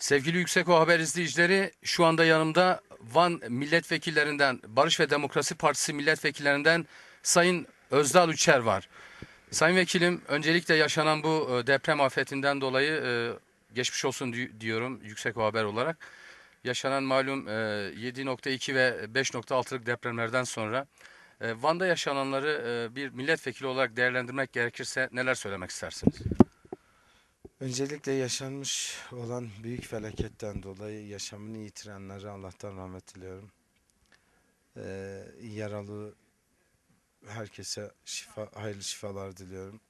Sevgili Yüksekova Haber izleyicileri şu anda yanımda Van milletvekillerinden Barış ve Demokrasi Partisi milletvekillerinden Sayın Özdal Üçer var. Sayın Vekilim öncelikle yaşanan bu e, deprem afetinden dolayı e, geçmiş olsun di- diyorum Yüksekova Haber olarak. Yaşanan malum e, 7.2 ve 5.6'lık depremlerden sonra e, Van'da yaşananları e, bir milletvekili olarak değerlendirmek gerekirse neler söylemek istersiniz? Öncelikle yaşanmış olan büyük felaketten dolayı yaşamını yitirenlere Allah'tan rahmet diliyorum. Ee, yaralı herkese şifa, hayırlı şifalar diliyorum.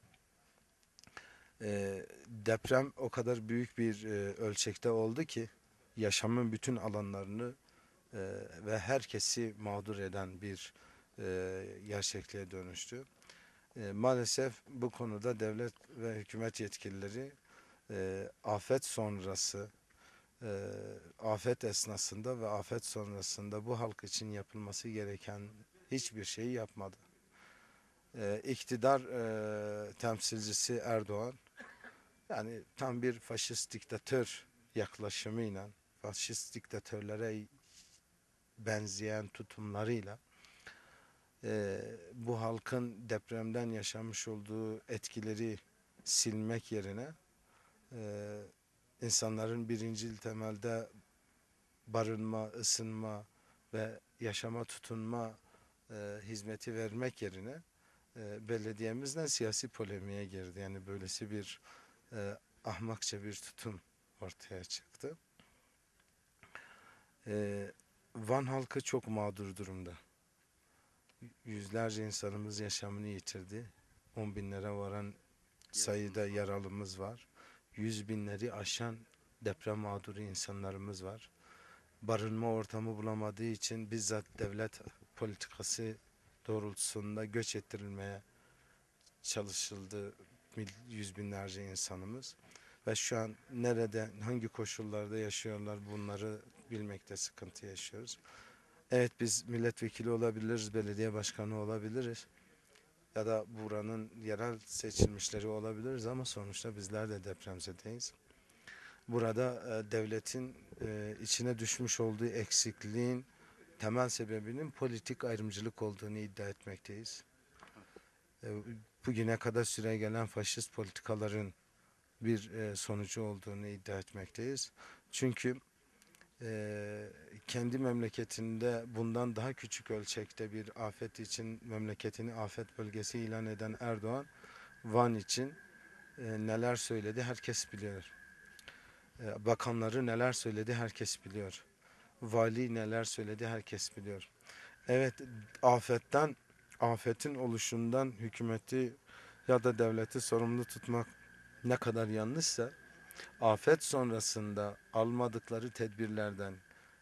Ee, deprem o kadar büyük bir e, ölçekte oldu ki yaşamın bütün alanlarını e, ve herkesi mağdur eden bir e, gerçekliğe dönüştü. E, maalesef bu konuda devlet ve hükümet yetkilileri e, afet sonrası, e, afet esnasında ve afet sonrasında bu halk için yapılması gereken hiçbir şeyi yapmadı. E, iktidar e, temsilcisi Erdoğan, yani tam bir faşist diktatör yaklaşımıyla, faşist diktatörlere benzeyen tutumlarıyla e, bu halkın depremden yaşamış olduğu etkileri silmek yerine e, insanların birincil temelde barınma, ısınma ve yaşama tutunma e, hizmeti vermek yerine e, belediyemizden siyasi polemiğe girdi. Yani böylesi bir e, ahmakça bir tutum ortaya çıktı. E, Van halkı çok mağdur durumda. Yüzlerce insanımız yaşamını yitirdi. On binlere varan sayıda yaralımız var. Yüz binleri aşan deprem mağduru insanlarımız var. Barınma ortamı bulamadığı için bizzat devlet politikası doğrultusunda göç ettirilmeye çalışıldı yüz binlerce insanımız. Ve şu an nerede, hangi koşullarda yaşıyorlar bunları bilmekte sıkıntı yaşıyoruz. Evet biz milletvekili olabiliriz, belediye başkanı olabiliriz ya da buranın yerel seçilmişleri olabiliriz ama sonuçta bizler de depremzedeyiz. Burada e, devletin e, içine düşmüş olduğu eksikliğin temel sebebinin politik ayrımcılık olduğunu iddia etmekteyiz. E, bugüne kadar süre gelen faşist politikaların bir e, sonucu olduğunu iddia etmekteyiz. Çünkü e, kendi memleketinde bundan daha küçük ölçekte bir afet için memleketini afet bölgesi ilan eden Erdoğan Van için e, neler söyledi herkes biliyor. E, bakanları neler söyledi herkes biliyor. Vali neler söyledi herkes biliyor. Evet afetten afetin oluşundan hükümeti ya da devleti sorumlu tutmak ne kadar yanlışsa afet sonrasında almadıkları tedbirlerden,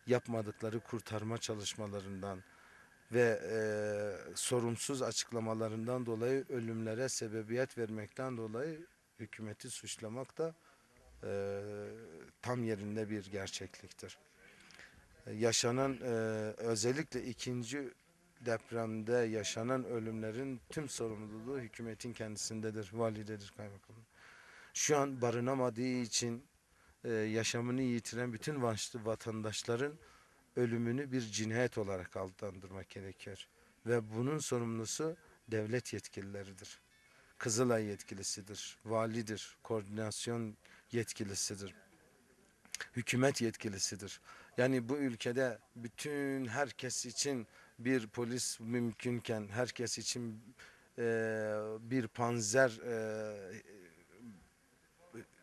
yapmadıkları kurtarma çalışmalarından ve e, sorumsuz açıklamalarından dolayı ölümlere sebebiyet vermekten dolayı hükümeti suçlamak da e, tam yerinde bir gerçekliktir. E, Yaşanan e, özellikle ikinci depremde yaşanan ölümlerin tüm sorumluluğu hükümetin kendisindedir, validedir, kaymakamın şu an barınamadığı için e, yaşamını yitiren bütün vatandaşların ölümünü bir cinayet olarak adlandırmak gerekiyor. Ve bunun sorumlusu devlet yetkilileridir. Kızılay yetkilisidir, validir, koordinasyon yetkilisidir, hükümet yetkilisidir. Yani bu ülkede bütün herkes için bir polis mümkünken, herkes için e, bir panzer e,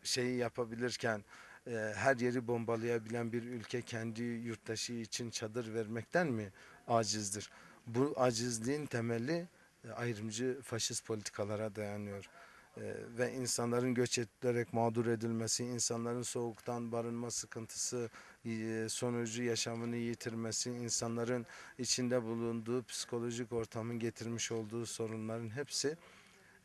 şeyi yapabilirken e, her yeri bombalayabilen bir ülke kendi yurttaşı için çadır vermekten mi acizdir? Bu acizliğin temeli e, ayrımcı faşist politikalara dayanıyor. E, ve insanların göç edilerek mağdur edilmesi, insanların soğuktan barınma sıkıntısı e, sonucu yaşamını yitirmesi, insanların içinde bulunduğu psikolojik ortamın getirmiş olduğu sorunların hepsi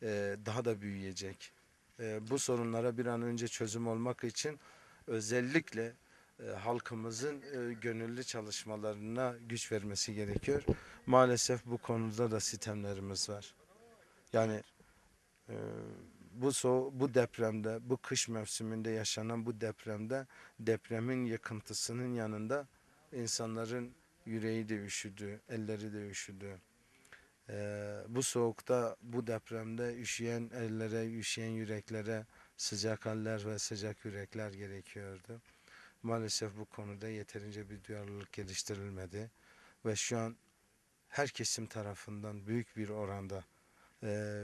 e, daha da büyüyecek e, bu sorunlara bir an önce çözüm olmak için özellikle e, halkımızın e, gönüllü çalışmalarına güç vermesi gerekiyor. Maalesef bu konuda da sistemlerimiz var. Yani e, bu so bu depremde, bu kış mevsiminde yaşanan bu depremde depremin yıkıntısının yanında insanların yüreği de üşüdü, elleri de üşüdü. Ee, bu soğukta, bu depremde üşüyen ellere, üşüyen yüreklere sıcak haller ve sıcak yürekler gerekiyordu. Maalesef bu konuda yeterince bir duyarlılık geliştirilmedi ve şu an her kesim tarafından büyük bir oranda e,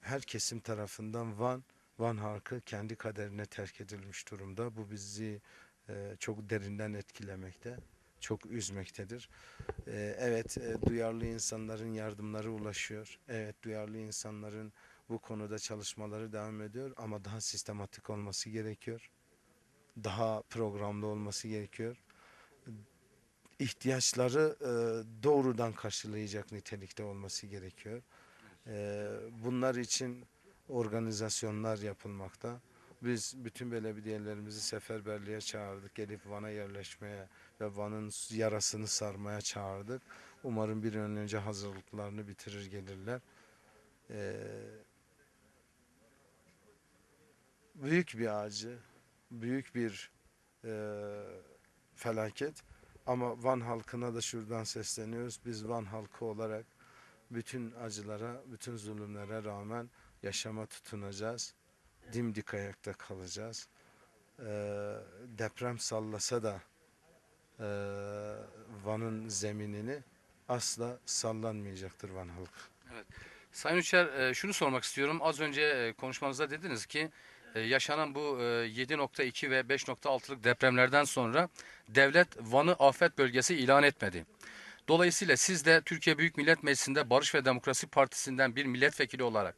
her kesim tarafından Van Van halkı kendi kaderine terk edilmiş durumda. Bu bizi e, çok derinden etkilemekte, çok üzmektedir. E, evet, e, duyarlı insanların yardımları ulaşıyor. Evet, duyarlı insanların bu konuda çalışmaları devam ediyor ama daha sistematik olması gerekiyor. Daha programlı olması gerekiyor. İhtiyaçları e, doğrudan karşılayacak nitelikte olması gerekiyor. E, bunlar için organizasyonlar yapılmakta. Biz bütün belediyelerimizi seferberliğe çağırdık. Gelip Van'a yerleşmeye ve Van'ın yarasını sarmaya çağırdık. Umarım bir an önce hazırlıklarını bitirir gelirler. Ee, büyük bir acı, büyük bir e, felaket. Ama Van halkına da şuradan sesleniyoruz. Biz Van halkı olarak bütün acılara, bütün zulümlere rağmen yaşama tutunacağız. Dimdik ayakta kalacağız. Ee, deprem sallasa da Van'ın zeminini asla sallanmayacaktır Van halkı. Sayın Uçer e, şunu sormak istiyorum. Az önce e, konuşmanızda dediniz ki e, yaşanan bu e, 7.2 ve 5.6'lık depremlerden sonra devlet Van'ı afet bölgesi ilan etmedi. Dolayısıyla siz de Türkiye Büyük Millet Meclisi'nde Barış ve Demokrasi Partisi'nden bir milletvekili olarak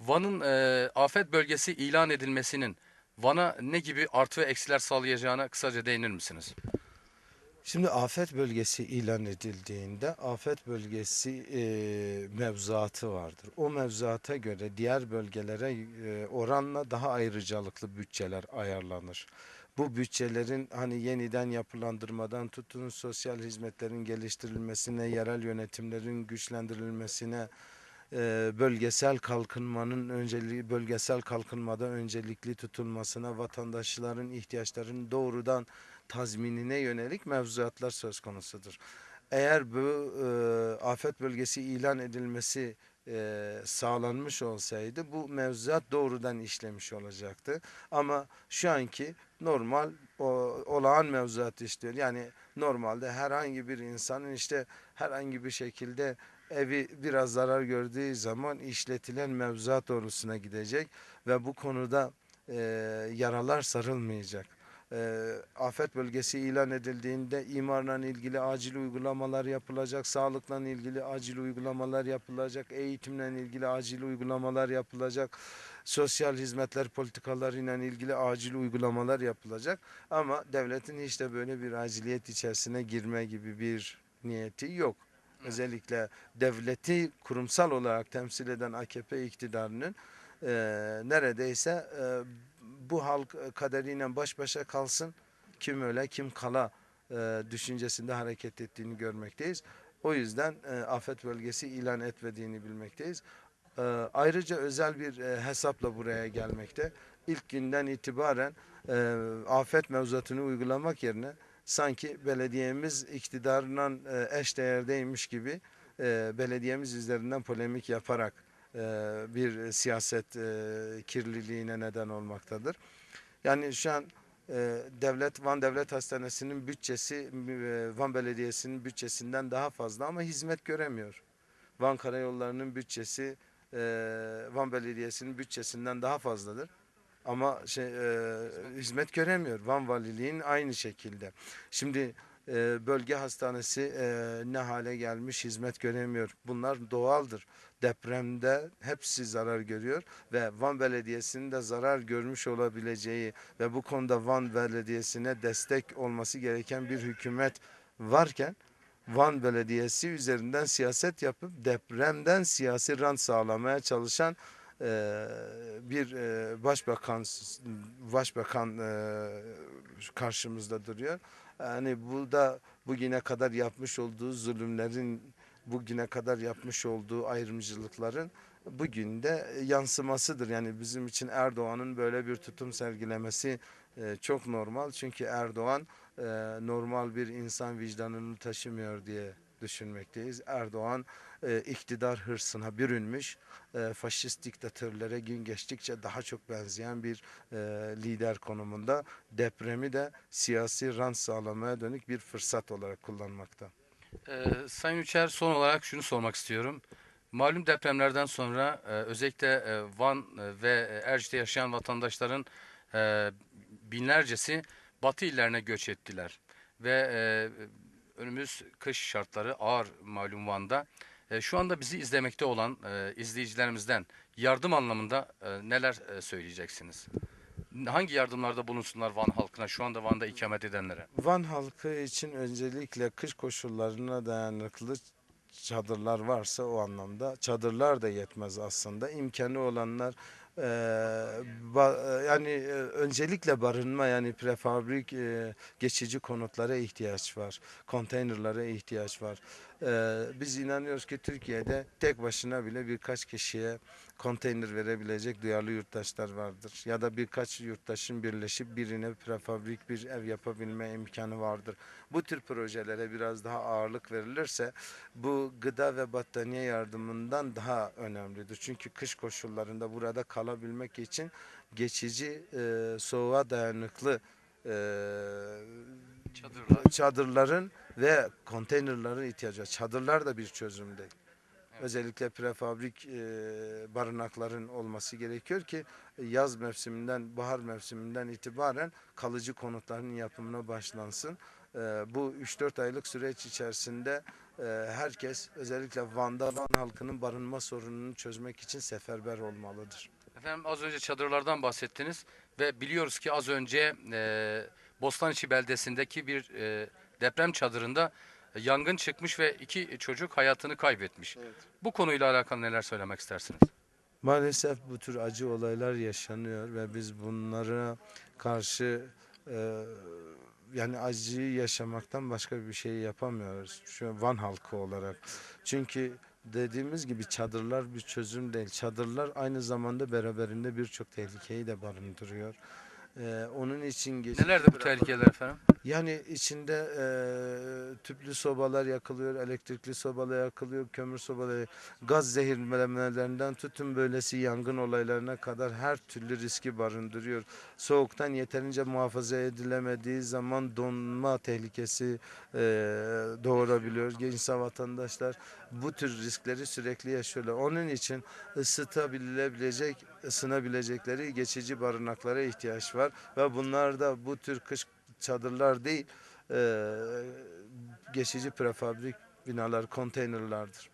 Van'ın e, afet bölgesi ilan edilmesinin Van'a ne gibi artı ve eksiler sağlayacağına kısaca değinir misiniz? Şimdi afet bölgesi ilan edildiğinde afet bölgesi e, mevzuatı vardır. O mevzuata göre diğer bölgelere e, oranla daha ayrıcalıklı bütçeler ayarlanır. Bu bütçelerin hani yeniden yapılandırmadan tutun sosyal hizmetlerin geliştirilmesine, yerel yönetimlerin güçlendirilmesine, e, bölgesel kalkınmanın önceliği bölgesel kalkınmada öncelikli tutulmasına, vatandaşların ihtiyaçlarının doğrudan tazminine yönelik mevzuatlar söz konusudur. Eğer bu e, afet bölgesi ilan edilmesi e, sağlanmış olsaydı bu mevzuat doğrudan işlemiş olacaktı. Ama şu anki normal o, olağan mevzuat işliyor. Yani normalde herhangi bir insanın işte herhangi bir şekilde evi biraz zarar gördüğü zaman işletilen mevzuat doğrusuna gidecek ve bu konuda e, yaralar sarılmayacak. E, afet bölgesi ilan edildiğinde imarla ilgili acil uygulamalar yapılacak, sağlıkla ilgili acil uygulamalar yapılacak, eğitimle ilgili acil uygulamalar yapılacak, sosyal hizmetler politikalarıyla ilgili acil uygulamalar yapılacak. Ama devletin hiç de böyle bir aciliyet içerisine girme gibi bir niyeti yok. Özellikle devleti kurumsal olarak temsil eden AKP iktidarının e, neredeyse e, bu halk kaderiyle baş başa kalsın kim öyle kim kala e, düşüncesinde hareket ettiğini görmekteyiz. O yüzden e, afet bölgesi ilan etmediğini bilmekteyiz. E, ayrıca özel bir e, hesapla buraya gelmekte. İlk günden itibaren e, afet mevzuatını uygulamak yerine sanki belediyemiz iktidarla e, eş değerdeymiş gibi e, belediyemiz üzerinden polemik yaparak e, bir siyaset e, kirliliğine neden olmaktadır. Yani şu an e, devlet Van Devlet Hastanesi'nin bütçesi e, Van Belediyesi'nin bütçesinden daha fazla ama hizmet göremiyor. Van Karayolları'nın bütçesi e, Van Belediyesi'nin bütçesinden daha fazladır. Ama şey, e, hizmet göremiyor. Van Valiliğin aynı şekilde. Şimdi e, bölge hastanesi e, ne hale gelmiş hizmet göremiyor. Bunlar doğaldır. Depremde hepsi zarar görüyor ve Van Belediyesi'nin de zarar görmüş olabileceği ve bu konuda Van Belediyesi'ne destek olması gereken bir hükümet varken Van Belediyesi üzerinden siyaset yapıp depremden siyasi rant sağlamaya çalışan bir başbakan başbakan karşımızda duruyor. Yani bu da bugüne kadar yapmış olduğu zulümlerin, bugüne kadar yapmış olduğu ayrımcılıkların bugün de yansımasıdır. Yani bizim için Erdoğan'ın böyle bir tutum sergilemesi e, çok normal. Çünkü Erdoğan e, normal bir insan vicdanını taşımıyor diye düşünmekteyiz. Erdoğan e, iktidar hırsına bürünmüş, faşist diktatörlere gün geçtikçe daha çok benzeyen bir lider konumunda depremi de siyasi rant sağlamaya dönük bir fırsat olarak kullanmakta. Ee, Sayın Üçer son olarak şunu sormak istiyorum. Malum depremlerden sonra e, özellikle e, Van e, ve Erciyes'te yaşayan vatandaşların e, binlercesi batı illerine göç ettiler. Ve e, önümüz kış şartları ağır malum Van'da. E, şu anda bizi izlemekte olan e, izleyicilerimizden yardım anlamında e, neler e, söyleyeceksiniz? Hangi yardımlarda bulunsunlar Van halkına, şu anda Van'da ikamet edenlere? Van halkı için öncelikle kış koşullarına dayanıklı çadırlar varsa o anlamda çadırlar da yetmez aslında. İmkanı olanlar eee, ba- e, yani e, öncelikle barınma yani prefabrik e, geçici konutlara ihtiyaç var konteynerlara ihtiyaç var Eee, biz inanıyoruz ki Türkiye'de tek başına bile birkaç kişiye konteyner verebilecek duyarlı yurttaşlar vardır ya da birkaç yurttaşın birleşip birine prefabrik bir ev yapabilme imkanı vardır. Bu tür projelere biraz daha ağırlık verilirse bu gıda ve battaniye yardımından daha önemlidir. Çünkü kış koşullarında burada kalabilmek için geçici e, soğuğa dayanıklı e, Çadırlar. çadırların ve konteynerların ihtiyacı var. Çadırlar da bir çözüm değil. Özellikle prefabrik e, barınakların olması gerekiyor ki e, yaz mevsiminden, bahar mevsiminden itibaren kalıcı konutların yapımına başlansın. E, bu 3-4 aylık süreç içerisinde e, herkes özellikle Van'da Van halkının barınma sorununu çözmek için seferber olmalıdır. Efendim az önce çadırlardan bahsettiniz ve biliyoruz ki az önce e, Bostaniçi beldesindeki bir e, deprem çadırında yangın çıkmış ve iki çocuk hayatını kaybetmiş. Bu konuyla alakalı neler söylemek istersiniz? Maalesef bu tür acı olaylar yaşanıyor ve biz bunlara karşı e, yani acıyı yaşamaktan başka bir şey yapamıyoruz. Şu an Van halkı olarak. Çünkü dediğimiz gibi çadırlar bir çözüm değil. Çadırlar aynı zamanda beraberinde birçok tehlikeyi de barındırıyor. E, onun için geçici Nelerdir bu tehlikeler efendim? yani içinde e, tüplü sobalar yakılıyor, elektrikli sobalar yakılıyor, kömür sobaları, gaz zehirlemelerinden tutun böylesi yangın olaylarına kadar her türlü riski barındırıyor. Soğuktan yeterince muhafaza edilemediği zaman donma tehlikesi e, doğurabiliyor. Genç vatandaşlar bu tür riskleri sürekli yaşıyorlar. Onun için ısıtabilebilecek, ısınabilecekleri geçici barınaklara ihtiyaç var ve bunlar da bu tür kış çadırlar değil, e, geçici prefabrik binalar, konteynerlardır.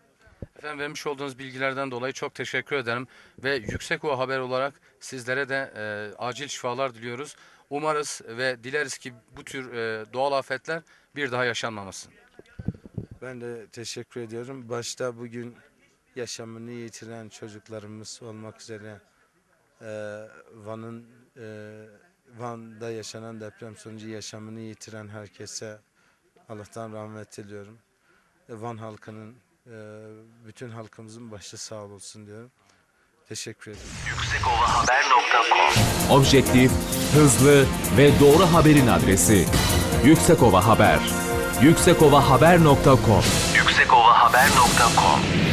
Efendim vermiş olduğunuz bilgilerden dolayı çok teşekkür ederim ve Yüksek Ova Haber olarak sizlere de e, acil şifalar diliyoruz. Umarız ve dileriz ki bu tür e, doğal afetler bir daha yaşanmamasın. Ben de teşekkür ediyorum. Başta bugün yaşamını yitiren çocuklarımız olmak üzere e, Van'ın e, Van'da yaşanan deprem sonucu yaşamını yitiren herkese Allah'tan rahmet diliyorum. E, Van halkının e, bütün halkımızın başı sağ olsun diyorum. Teşekkür ederim. yüksekovahaber.com Objektif, hızlı ve doğru haberin adresi. Yüksekova Haber. yüksekovahaber.com yüksekovahaber.com